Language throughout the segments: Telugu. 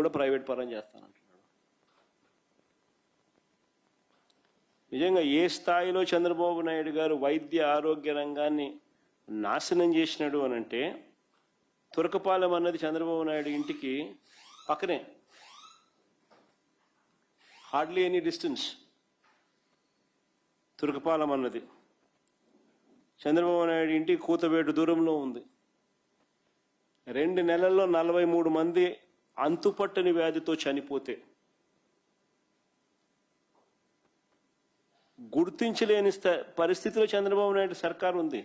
కూడా ప్రైవేట్ పరం చేస్తానంటున్నాడు. నిజంగా ఏ స్థాయిలో చంద్రబాబు నాయుడు గారు వైద్య ఆరోగ్య రంగాన్ని నాశనం చేసినాడు అని అంటే తురకపాలెం అన్నది చంద్రబాబు నాయుడు ఇంటికి పక్కనే. Hardly any distance. తురకపాలెం అన్నది. చంద్రబాబు నాయుడు ఇంటికి కూతవేటు దూరంలో ఉంది. రెండు నెలల్లో నలభై మూడు మంది అంతుపట్టని వ్యాధితో చనిపోతే గుర్తించలేని స్థ- పరిస్థితిలో చంద్రబాబు నాయుడు సర్కారు ఉంది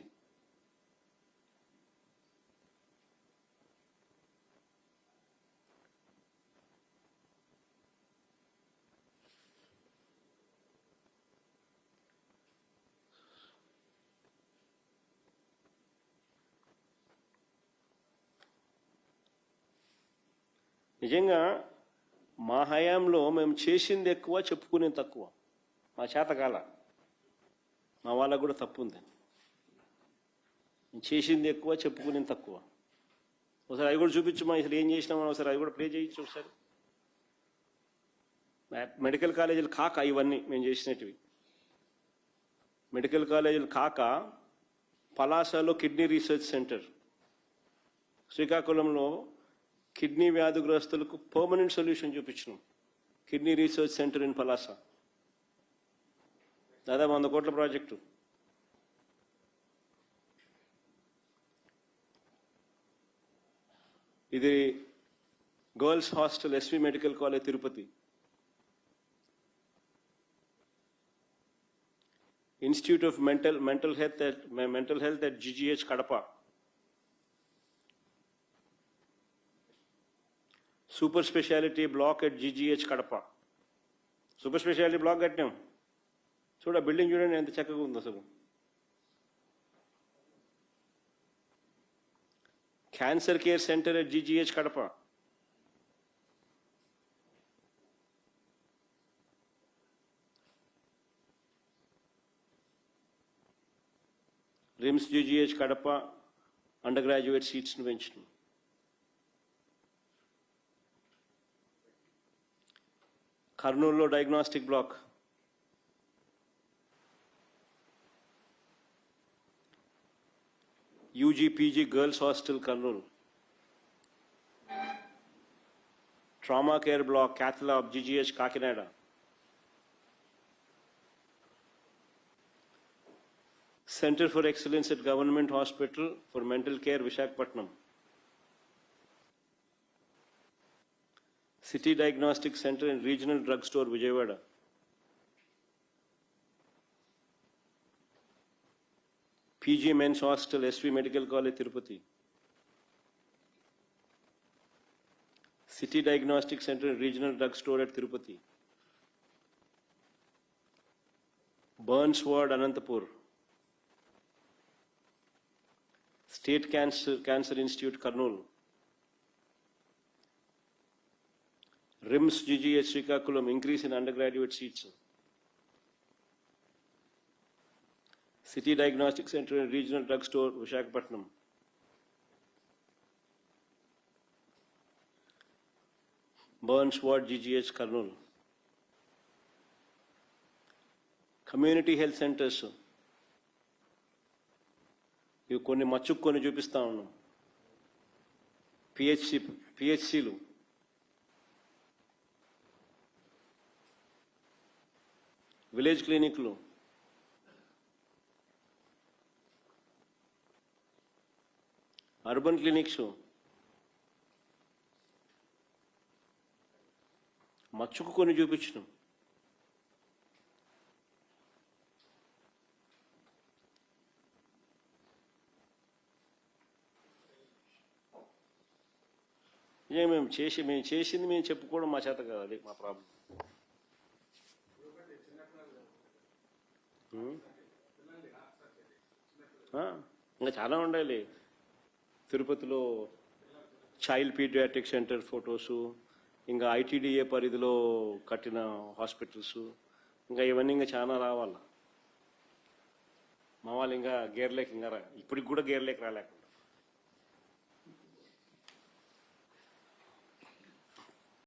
నిజంగా మా హయాంలో మేము చేసింది ఎక్కువ చెప్పుకునేది తక్కువ. మా చేతకాల మా వాళ్ళకు కూడా తప్పు ఉంది. మేము చేసింది ఎక్కువ చెప్పుకునేది తక్కువ. ఒకసారి అవి కూడా చూపించమా? అసలు ఏం చేసినామని ఒకసారి అవి కూడా ప్లే చేయొచ్చు ఒకసారి. మెడికల్ కాలేజీలు కాక ఇవన్నీ మేము చేసినటివి. మెడికల్ కాలేజీలు కాక పలాసలో కిడ్నీ రీసెర్చ్ సెంటర్. శ్రీకాకుళంలో కిడ్నీ వ్యాధిగ్రస్తులకు permanent solution చూపించినాం. Kidney research centre in Palasa దాదాపు వంద కోట్ల ప్రాజెక్టు ఇది girls hostel SV medical college Tirupati. Institute of mental mental health mental health at GGH Kadapa super speciality block at GGH Kadapa. Super speciality block కట్టినాం. చూడ బిల్డింగ్ చూడండి ఎంత చక్కగా ఉంది అసలు. Cancer care centre at GGH Kadapa. RIMS GGH Kadapa undergraduate సీట్స్ను పెంచడం Harnullo Diagnostic Block. UGPG Girls Hostel, Karnool. Trauma Care Block, Cathla of GGH, Kakinada. Center for Excellence at Government Hospital for Mental Care, Vishakhapatnam. City Diagnostic Center and Regional Drugstore, Vijayawada. PG Men's Hostel, SV Medical College, Tirupati. City Diagnostic Center and Regional Drug Store at Tirupati. Burns Ward, Anantapur. State Cancer, Cancer Institute, Karnool. RIMS GGS Srikakulam increase in undergraduate seats CT diagnostic centre regional drug store Visakhapatnam burns ward GGH Kurnool community health centres ఇవి కొన్ని మచ్చుకొని చూపిస్తా ఉన్నాం. పిహెచ్సి పిహెచ్సిలు విలేజ్ క్లినిక్లు. Urban clinics. మచ్చుకు కొన్ని చూపించినాం. మేము చేసి మేము చేసింది మేము చెప్పుకోవడం మా చేత కాదు అది మా ప్రాబ్లం. ఇంకా చాలా ఉండాలి. తిరుపతిలో చైల్డ్ పీడియాటిక్ సెంటర్ ఫొటోసు ఇంకా ఐటీడీఏ పరిధిలో కట్టిన హాస్పిటల్స్ ఇంకా ఇవన్నీ ఇంకా చాలా రావాలి. మా వాళ్ళు ఇంకా గేర్లేక ఇంకా రా ఇప్పటికి కూడా గేర్లేక రాలేకుండా.